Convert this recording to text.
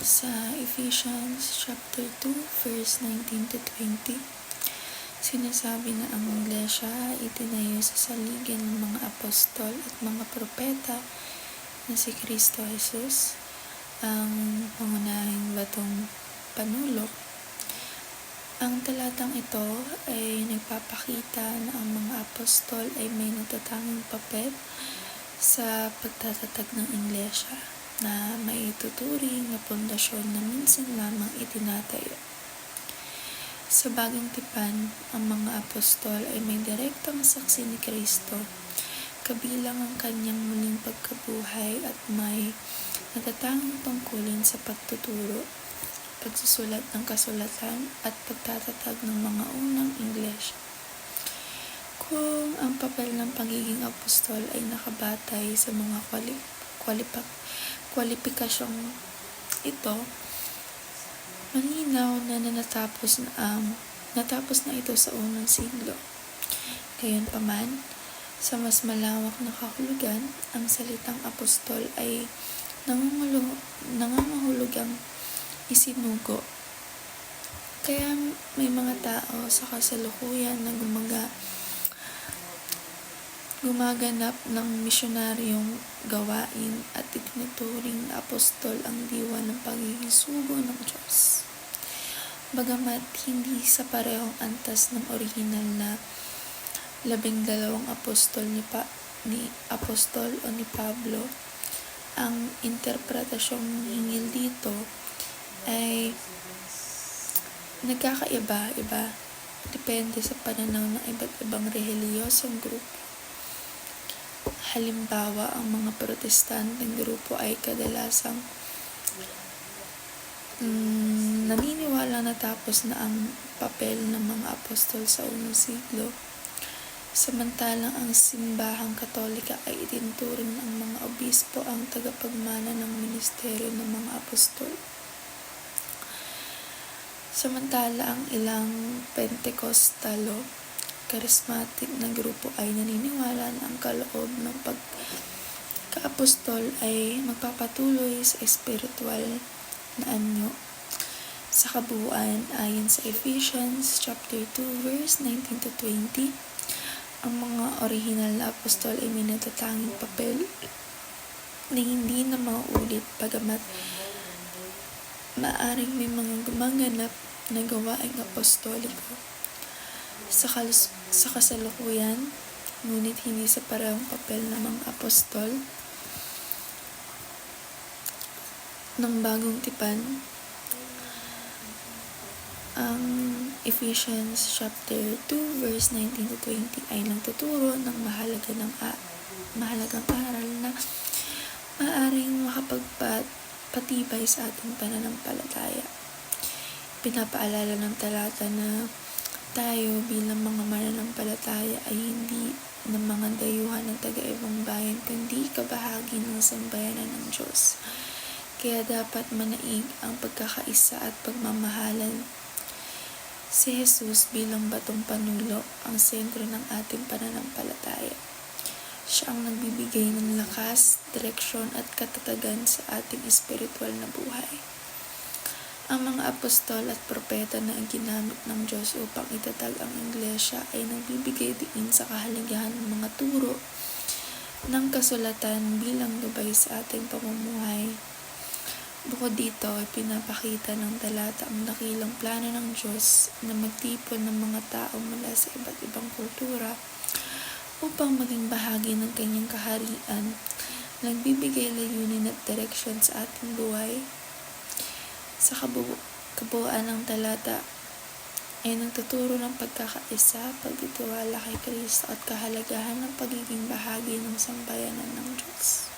sa Ephesians chapter 2 verse 19 to 20 sinasabi na ang iglesia ay itinayo sa saligan ng mga apostol at mga propeta na si Kristo Jesus ang pangunahing batong panulok ang talatang ito ay nagpapakita na ang mga apostol ay may natatanging papel sa pagtatatag ng iglesia na may tuturing na pundasyon na minsan lamang itinatayo. Sa bagong tipan, ang mga apostol ay may direktang saksi ni Kristo, kabilang ang kanyang muling pagkabuhay at may natatanging tungkulin sa pagtuturo, pagsusulat ng kasulatan at pagtatatag ng mga unang Ingles. Kung ang papel ng pagiging apostol ay nakabatay sa mga kwali, kwalipak, kwalipikasyong ito, malinaw na natapos na ang natapos na ito sa unang siglo. Gayunpaman, sa mas malawak na kahulugan, ang salitang apostol ay nangangahulugang isinugo. Kaya may mga tao sa kasalukuyan na gumaga, gumaganap ng misyonaryong gawain at itinuturing na apostol ang diwa ng pagiging sugo ng Diyos. Bagamat hindi sa parehong antas ng orihinal na labing dalawang apostol ni, pa, ni apostol o ni Pablo, ang interpretasyong hingil dito ay nagkakaiba-iba depende sa pananaw ng iba't ibang relihiyosong grupo. Halimbawa, ang mga protestanteng grupo ay kadalasang mm, naniniwala na tapos na ang papel ng mga apostol sa unang siglo. Samantalang ang simbahang katolika ay itinuturing ng mga obispo ang tagapagmana ng ministeryo ng mga apostol. Samantala ang ilang Pentekostalo charismatic na grupo ay naniniwala na ang kaloob ng pagkaapostol ay magpapatuloy sa espiritual na anyo. Sa kabuuan, ayon sa Ephesians chapter 2 verse 19 to 20, ang mga original na apostol ay may papel na hindi na mauulit pagamat maaring may mga gumaganap na gawaing apostoliko sa, kalus- sa kasalukuyan, ngunit hindi sa parehong papel ng mga apostol ng bagong tipan. Ang Ephesians chapter 2 verse 19 to 20 ay nagtuturo ng mahalaga ng a- mahalagang aral na maaring makapagpatibay sa ating pananampalataya. Pinapaalala ng talata na tayo bilang mga mananampalataya ay hindi ng mga dayuhan ng taga-ibang bayan kundi kabahagi ng sambayanan ng Diyos. Kaya dapat manaig ang pagkakaisa at pagmamahalan. Si Jesus bilang batong panulo ang sentro ng ating pananampalataya. Siya ang nagbibigay ng lakas, direksyon at katatagan sa ating espiritual na buhay. Ang mga apostol at propeta na ang ginamit ng Diyos upang itatag ang iglesia ay nagbibigay diin sa kahaligahan ng mga turo ng kasulatan bilang gabay sa ating pamumuhay. Bukod dito pinapakita ng talata ang dakilang plano ng Diyos na magtipon ng mga tao mula sa iba't ibang kultura upang maging bahagi ng kanyang kaharian, nagbibigay layunin at direksyon sa ating buhay sa kabu- kabuuan ng talata ay nagtuturo ng pagkakaisa, pagtitiwala kay Kristo at kahalagahan ng pagiging bahagi ng sambayanan ng Diyos.